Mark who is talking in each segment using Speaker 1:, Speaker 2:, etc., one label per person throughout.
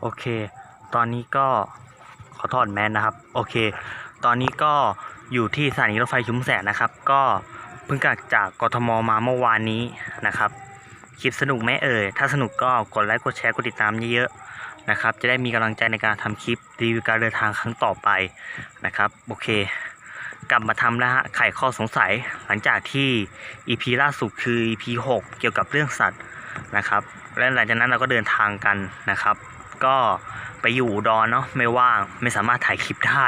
Speaker 1: โอเค ตอนนี้ก็ขอถอดแมสนะครับ โอเค ตอนนี้ก็อยู่ที่สถานีรถไฟชุมแสงนะครับ ก็เพิ่งกลับจากกทมมาเมื่อวานนี้นะครับ คลิปสนุกไหมเอ่ย ถ้าสนุกก็กดไลค์ กดแชร์ กดติดตามเยอะๆนะครับ จะได้มีกำลังใจในการทำคลิปรีวิวการเดินทางครั้งต่อไปนะครับ โอเค กลับมาทำแล้วฮะ ไขข้อสงสัยหลังจากที่ EP ล่าสุดคือ EP 6 เกี่ยวกับเรื่องสัตว์นะครับ และหลังจากนั้นเราก็เดินทางกันนะครับ ก็ไปอยู่ดอนเนาะไม่ว่างไม่สามารถถ่ายคลิปได้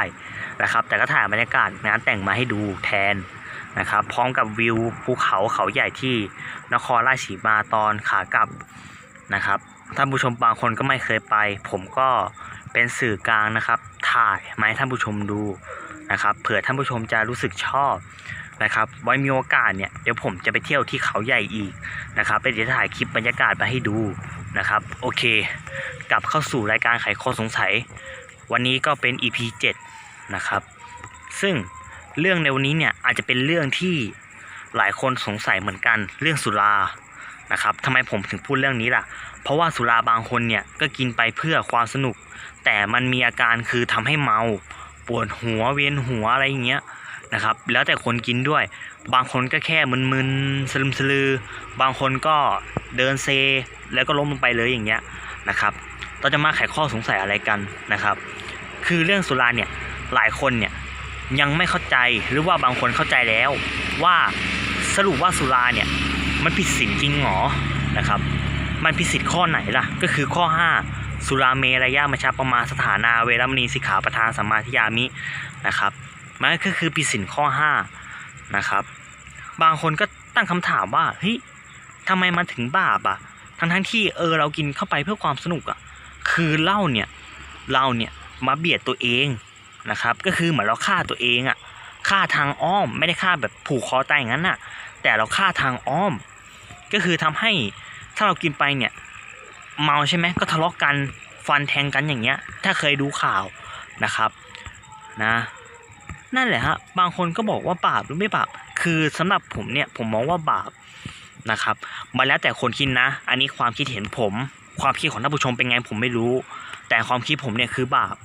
Speaker 1: นะครับ แต่ก็ถ่ายบรรยากาศงานแต่งมาให้ดูแทนนะครับ พร้อมกับวิวภูเขาเขาใหญ่ที่นครราชสีมาตอนขากลับนะครับท่านผู้ชมบางคนก็ไม่เคยไป ผมก็เป็นสื่อกลางนะครับ ถ่ายมาให้ท่านผู้ชมดูนะครับเผื่อท่านผู้ชมจะรู้สึกชอบนะครับ ไว้มีโอกาสเนี่ยเดี๋ยวผมจะไปเที่ยวที่เขาใหญ่อีกนะครับไปเดี๋ยวถ่ายคลิปบรรยากาศมาให้ดู นะครับโอเค กลับเข้าสู่รายการไขข้อสงสัย วันนี้ก็เป็น EP 7 นะครับ ซึ่งเรื่องในวันนี้เนี่ยอาจจะเป็นเรื่องที่หลายคนสงสัยเหมือนกันเรื่องสุรานะครับทำไมผมถึงพูดเรื่องนี้ล่ะ เพราะว่าสุราบางคนเนี่ยก็กินไปเพื่อความสนุก แต่มันมีอาการคือทำให้เมา ปวดหัวเวียนหัวอะไรอย่างเงี้ย นะครับ แล้วแต่คนกินด้วย บางคนก็แค่มึนๆสลึมสลือ บางคนก็เดินเซ แล้วก็ล้มลงไปเลยอย่างเงี้ยนะครับเราจะมาไขข้อสงสัยอะไรกันนะครับ คือเรื่องสุราเนี่ยหลายคนเนี่ยยังไม่เข้าใจหรือว่าบางคนเข้าใจแล้วว่าสรุปว่าสุราเนี่ยมันผิดศีลจริงหรอนะครับ มันผิดศีลข้อไหนล่ะ ก็คือข้อ 5 สุราเมรยามชาประมาสถานาเวรมณีสิกขาประธานสัมมาทิยามินะครับ มันก็คือผิดศีลข้อ5นะครับ บางคนก็ตั้งคำถามว่าเฮ้ยทำไมมันถึงบาปอะทั้งทั้งที่เออเรากินเข้าไปเพื่อความสนุกอะคือเหล้าเนี่ยเราเนี่ยมาเบียดตัวเองนะครับ ก็คือเหมือนเราฆ่าตัวเองอะ่ะฆ่าทางอ้อมไม่ได้ฆ่าแบบผูกคอตายอย่างนั้นน่ะ แต่เราฆ่าทางอ้อม ก็คือทำให้ถ้าเรากินไปเนี่ยเมาใช่ไหมก็ทะเลาะกันฟันแทงกันอย่างเงี้ย ถ้าเคยดูข่าวนะครับนะ นั่นแหละฮะบางคนก็บอกว่าบาปหรือไม่บาปคือสำหรับผมเนี่ยผมมองว่าบาปนะครับมันแล้วแต่คนคิดนะ อันนี้ความคิดเห็นผม ความคิดของท่านผู้ชมเป็นไงผมไม่รู้ แต่ความคิดผมเนี่ยคือบาป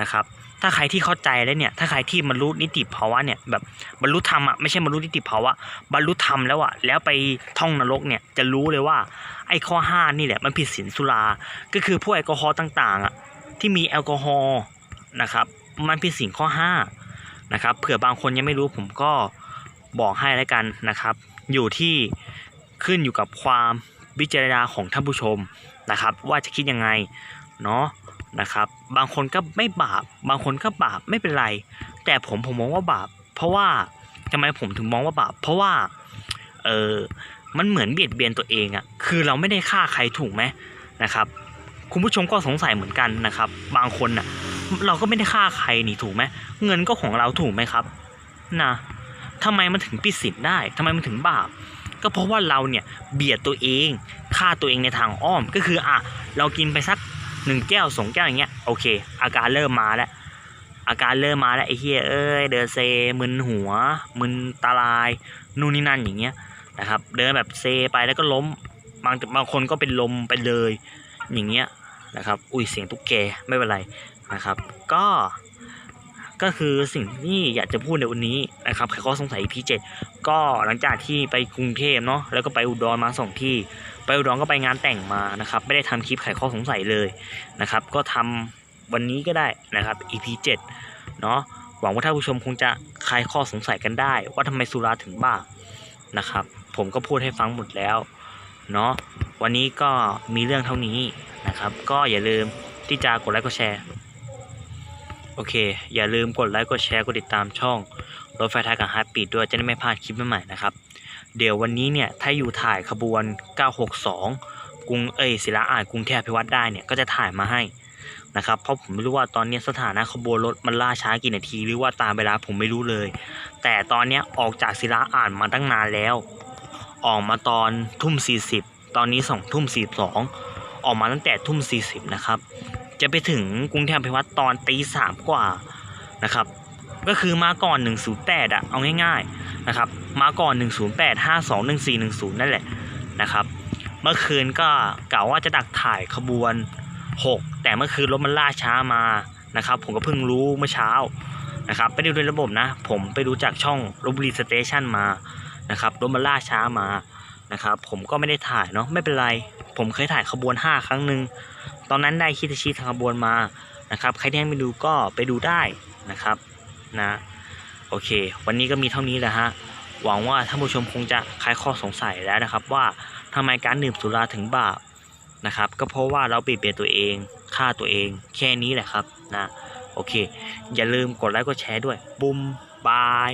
Speaker 1: นะครับถ้าใครที่เข้าใจแล้วเนี่ยถ้าใครที่บรรลุนิติภาวะเนี่ยแบบบรรลุธรรมอะไม่ใช่บรรลุนิติภาวะบรรลุธรรมแล้วอะแล้วไปท่องนรกเนี่ยจะรู้เลยว่า ไอ้ข้อห้านี่แหละมันผิดศีลสุราก็คือพวกแอลกอฮอล์ต่างๆอะที่มีแอลกอฮอล์นะครับมันผิดศีลข้อห้า นะครับเผื่อบางคนยังไม่รู้ผมก็บอกให้แล้วกันนะครับ อยู่ที่ขึ้นอยู่กับความวิจารณาของท่านผู้ชมนะครับ ว่าจะคิดยังไงเนาะนะครับ บางคนก็ไม่บาป บางคนก็บาปไม่เป็นไร แต่ผมผมมองว่าบาป เพราะว่าทำไมผมถึงมองว่าบาป เพราะว่าเออมันเหมือนเบียดเบียนตัวเองอะคือเราไม่ได้ฆ่าใครถูกไหมนะครับ คุณผู้ชมก็สงสัยเหมือนกันนะครับ บางคนน่ะ เราก็ไม่ได้ฆ่าใครนี่ถูกไหมเงินก็ของเราถูกไหมครับนะทำไมมันถึงปิดสิทธิ์ได้ทำไมมันถึงบาป ก็เพราะว่าเราเนี่ยเบียดตัวเองฆ่าตัวเองในทางอ้อมก็คืออะเรากินไปสักหนึ่งแก้วสองแก้วอย่างเงี้ยโอเค อาการเริ่มมาแล้วอาการเริ่มมาแล้วไอ้เฮียเอ้ยเดินเซมึนหัว มึนตาลายนู่นนี่นั่นอย่างเงี้ยนะครับ เดินแบบเซไปแล้วก็ล้มบางบางคนก็เป็นลมไปเลยอย่างเงี้ยนะครับ อุ้ยเสียงตุ๊กแกไม่เป็นไร นะครับ ก็ก็คือสิ่งที่อยากจะพูดในวันนี้นะครับใครข้อสงสัย EP 7ก็หลังจากที่ไปกรุงเทพเนาะแล้วก็ไปอุดรมาสองที่ไปอุดรก็ไปงานแต่งมานะครับ ไม่ได้ทำคลิปไขข้อสงสัยเลยนะครับ ก็ทำวันนี้ก็ได้นะครับ EP 7เนาะหวังว่าท่านผู้ชมคงจะคลายข้อสงสัยกันได้ ว่าทำไมสุราถึงบ้านะครับ ผมก็พูดให้ฟังหมดแล้วเนาะวันนี้ก็มีเรื่องเท่านี้นะครับ ก็อย่าลืมที่จะกดไลค์กดแชร์ โอเค อย่าลืมกดไลค์กดแชร์กดติดตามช่องรถไฟไทยกับฮาร์ดปีดด้วยจะได้ไม่พลาดคลิปใหม่ๆนะครับ เดี๋ยววันนี้เนี่ยถ้าอยู่ถ่ายขบวน 962 กรุงเอยศิลาอาจกรุงเทพพิวัตรได้เนี่ยก็จะถ่ายมาให้นะครับเพราะผมไม่รู้ว่าตอนนี้สถานะขบวนรถมันล่าช้ากี่นาทีหรือว่าตามเวลาผมไม่รู้เลย แต่ตอนนี้ออกจากศิลาอาจมาตั้งนานแล้ว ออกมาตอนทุ่ม 40 ตอนนี้2ทุ่ม42 ออกมาตั้งแต่ทุ่ม 40 นะครับ จะไปถึงกรุงเทพพิวัตรตอนตีสามกว่านะครับ ก็คือมาก่อน 108อะเอาง่ายๆนะครับ มาก่อน 108 52 1410 นั่นแหละนะครับ เมื่อคืนก็กล่าวว่าจะดักถ่ายขบวน 6 แต่เมื่อคืนรถมันล่าช้ามานะครับ ผมก็เพิ่งรู้เมื่อเช้านะครับไปดูในระบบนะ ผมไปดูจากช่องลบบุรีสเตชันมานะครับรถมันล่าช้ามานะครับ ผมก็ไม่ได้ถ่ายเนาะไม่เป็นไร ผมเคยถ่ายขบวน5ครั้งหนึ่งตอนนั้นได้คิดชีทางขบวนมานะครับใครที่ยังไม่ดูก็ไปดูได้นะครับนะโอเค วันนี้ก็มีเท่านี้แหละฮะหวังว่าท่านผู้ชมคงจะคลายข้อสงสัยแล้วนะครับ ว่าทำไมการดื่มสุราถึงบาปนะครับ ก็เพราะว่าเราเบียดเบียนตัวเองฆ่าตัวเอง แค่นี้แหละครับนะโอเค อย่าลืมกดไลค์กดแชร์ด้วยบุมบาย